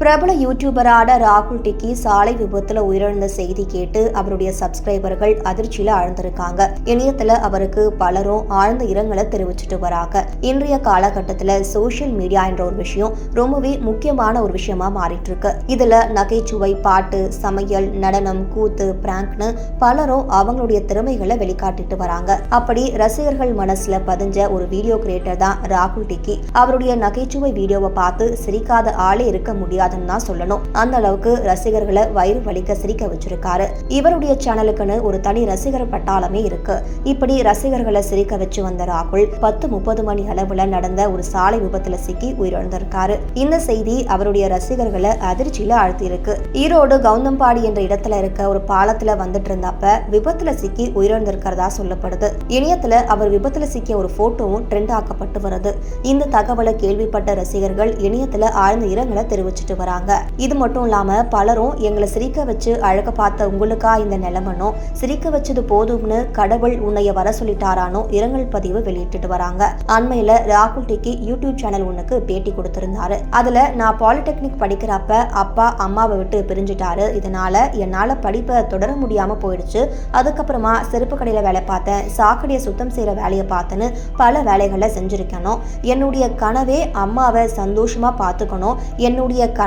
பிரபல யூடியூபரான ராகுல் டிக்கி சாலை விபத்துல உயிரிழந்த செய்தி கேட்டு அவருடைய சப்ஸ்கிரைபர்கள் அதிர்ச்சியில ஆழ்ந்திருக்காங்க. இணையத்துல அவருக்கு பலரும் ஆழ்ந்த இரங்கலை தெரிவிச்சிட்டு வராங்க. இன்றைய காலகட்டத்துல சோஷியல் மீடியா என்ற ஒரு விஷயம் ரொம்பவே முக்கியமான ஒரு விஷயமா மாறிட்டு இருக்கு இதுல நகைச்சுவை பாட்டு சமையல் நடனம் கூத்து பிராங்க்னு பலரும் அவங்களுடைய திறமைகளை வெளிக்காட்டிட்டு வராங்க. அப்படி ரசிகர்கள் மனசுல பதிஞ்ச ஒரு வீடியோ கிரியேட்டர் தான் ராகுல் டிக்கி. அவருடைய நகைச்சுவை வீடியோவை பார்த்து சிரிக்காத ஆளே இருக்க முடியாது. முடியாதுன்னு தான் சொல்லணும். அந்த அளவுக்கு ரசிகர்களை வயிறு வலிக்க சிரிக்க வச்சிருக்காரு. இவருடைய சேனலுக்குன்னு ஒரு தனி ரசிகர் பட்டாளமே இருக்கு. இப்படி ரசிகர்களை சிரிக்க வச்சு வந்த ராகுல் பத்து முப்பது மணி அளவுல நடந்த ஒரு சாலை விபத்துல சிக்கி உயிரிழந்திருக்காரு. இந்த செய்தி அவருடைய ரசிகர்களை அதிர்ச்சியில ஆழ்த்தியிருக்கு. ஈரோடு கவுந்தம்பாடி என்ற இடத்துல இருக்க ஒரு பாலத்துல வந்துட்டு இருந்தப்ப விபத்துல சிக்கி உயிரிழந்திருக்கிறதா சொல்லப்படுது. இணையத்துல அவர் விபத்துல சிக்கிய ஒரு போட்டோவும் ட்ரெண்ட் ஆக்கப்பட்டு வருது. இந்த தகவலை கேள்விப்பட்ட ரசிகர்கள் இணையத்துல ஆழ்ந்த இரங்கலை தெரிவிச்சிட்டு வராங்க. இது மட்டும் இல்லாம பலரும் எங்களை சிரிக்க வச்சு அழக பார்த்த உங்களுக்கா இந்த நிலைமனோ சிரிக்க வச்சது போதும்னு கடவுள் உன்னைய வர சொல்லிட்டாரானோ இரங்கல் பதிவு வெளியிட்டுட்டு வராங்க. அண்மையில ராகுல் டிக்கி யூடியூப் சேனல் ஒண்ணுக்கு பேட்டி கொடுத்திருந்தாரு. அதுல நான் பாலிடெக்னிக் படிக்கிறப்ப அப்பா அம்மாவை விட்டு பிரிஞ்சுட்டாரு. இதனால என்னால படிப்பை தொடர முடியாம போயிடுச்சு. அதுக்கப்புறமா செருப்பு கடையில வேலை பார்த்தேன். சாக்கடையை சுத்தம் செய்யற வேலையை பார்த்தேன்னு பல வேலைகளை செஞ்சிருக்கணும். என்னுடைய கனவே அம்மாவை சந்தோஷமா பார்த்துக்கணும். என்னுடைய கனவே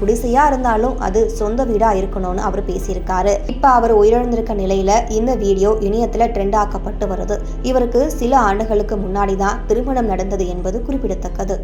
குடிசையா இருந்தாலும் அது சொந்த வீடா இருக்கணும்னு அவர் பேசியிருக்காரு. இப்ப அவர் உயிரிழந்திருக்க நிலையில இந்த வீடியோ இணையத்துல ட்ரெண்ட் ஆக்கப்பட்டு வருது. இவருக்கு சில ஆண்டுகளுக்கு முன்னாடி தான் திருமணம் நடந்தது என்பது குறிப்பிடத்தக்கது.